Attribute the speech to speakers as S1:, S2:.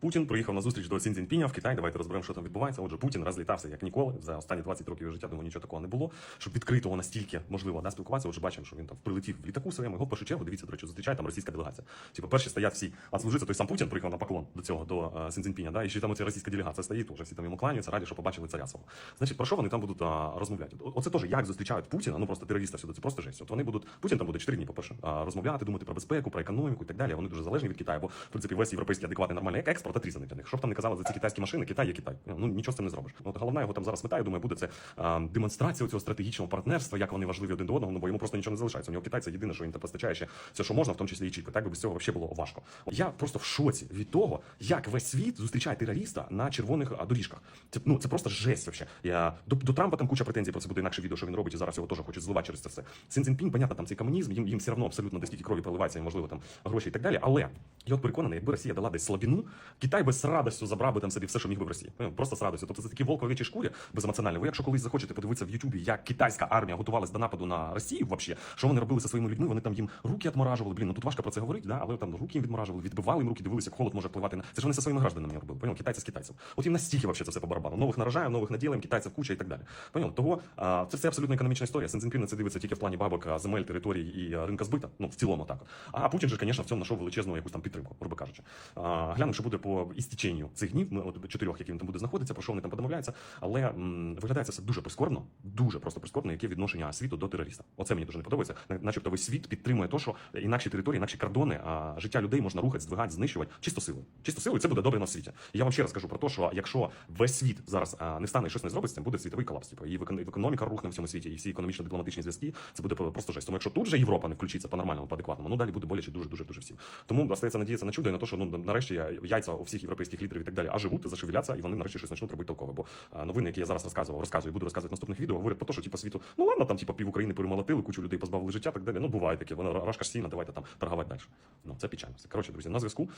S1: Путін приїхав на зустріч до Сін Цзіньпіня в Китай. Давайте розберемо, що там відбувається. Отже, Путін розлітався як ніколи за останні 20 років його життя. Думаю, нічого такого не було. Щоб відкритого настільки можливо да, спілкуватися. Отже, бачимо, що він там прилетів в літаку своєму. Його першу чергу дивіться, до речі, зустрічає там російська делегація. Типу, перші стоять всі. А служиться той сам Путін приїхав на поклон до цього до е, Сін Цзіньпіня, да, і ще там оця російська делегація стоїть, уже всі там йому кланяються, раді, що побачили царя свого. Значить, про що вони там будуть а, розмовляти? Оце теж як зустрічають Путіна, ну просто терориста всюди, це просто жесть. От вони будуть Путін там буде 4 дні, по-перше, а, розмовляти, думати про безпеку, про економіку і так далі. Вони дуже залежні від Китаю, бо в принципі весь європейський адекватний нормальний експорт отрізаний для них. Що б там не казали за ці китайські машини, Китай є Китай. Ну нічого з цим не зробиш. Ну, От головна його там зараз мета, я думаю, буде це а, демонстрація цього стратегічного партнерства, як вони важливі один до одного. Ну бо йому просто нічого не залишається. У нього Китай це єдине, що він постачає ще все, що можна, в тому числі і чіпи. Так би без цього взагалі було важко. Я просто в шоці від того, як весь світ зустрічає терориста на червоних доріжках. Це ну це просто жесть. Вообще. Я до, до Трампа там куча претензій про це буде інакше відео, що він робить, і зараз його теж хочуть зливати через це все. Син Цзіньпінь, понятно, там цей комунізм, їм, їм все одно абсолютно десь крові проливається, можливо там гроші і так далі. Але я от переконаний, якби Росія дала десь слабіну, Китай би з радістю забрав би там собі все, що міг би в Росії. Просто з радістю. Тобто це такі волк в овечій шкурі беземоціональні. Ви якщо колись захочете подивитися в Ютубі, як китайська армія готувалась до нападу на Росію, вообще, що вони робили зі своїми людьми, вони там їм руки відморажували. Блін, ну тут важко про це говорити, да? але там руки їм відморажували, відбивали їм руки, дивилися, як холод може впливати на це ж вони зі своїми гражданами робили. Понял? Китайці з китайців. От їм настільки вообще це все по барабану. Нових наражаємо, нових наділаємо, китайців куча і так далі. Понял? Того це все абсолютно економічна історія. Сен на це дивиться тільки в плані бабок, земель, територій і ринка збита. Ну в цілому так. А Путін же, звісно, в цьому знайшов величезну якусь там підтримку, грубо кажучи. А, глянемо, що буде по істіченню цих днів. От чотирьох, які він там буде знаходитися, про що вони там подомовляються. Але м, виглядає це все дуже прискорбно, дуже просто прискорбно, яке відношення світу до терориста. Оце мені дуже не подобається. Начебто весь світ підтримує те, що інакші території, інакші кордони, а життя людей можна рухати, здвигати, знищувати чисто силою. Чисто силою це буде добре на світі. Я вам ще раз кажу про те, що якщо весь світ зараз не стане і щось не зробить, з цим буде світовий колапс. Типу, і економіка рухне в цьому світі, і всі економічно-дипломатичні зв'язки. Це буде просто жесть. Тому якщо тут же Європа не включиться по нормальному, по адекватному, ну далі буде боляче дуже, дуже, дуже всім. Тому остається надіятися на чудо і на те, що ну нарешті яйця у всіх європейських лідерів і так далі, а живуть, зашевеляться, і вони нарешті щось почнуть робити толково. Бо новини, які я зараз розказував, розказую, буду розказувати в наступних відео, говорять про те, що типу світу, ну ладно, там типу пів України перемолотили, кучу людей позбавили життя, так далі. Ну буває таке, воно рашка сіна, давайте там торгувати далі. Ну це печально. Коротше, друзі, на зв'язку.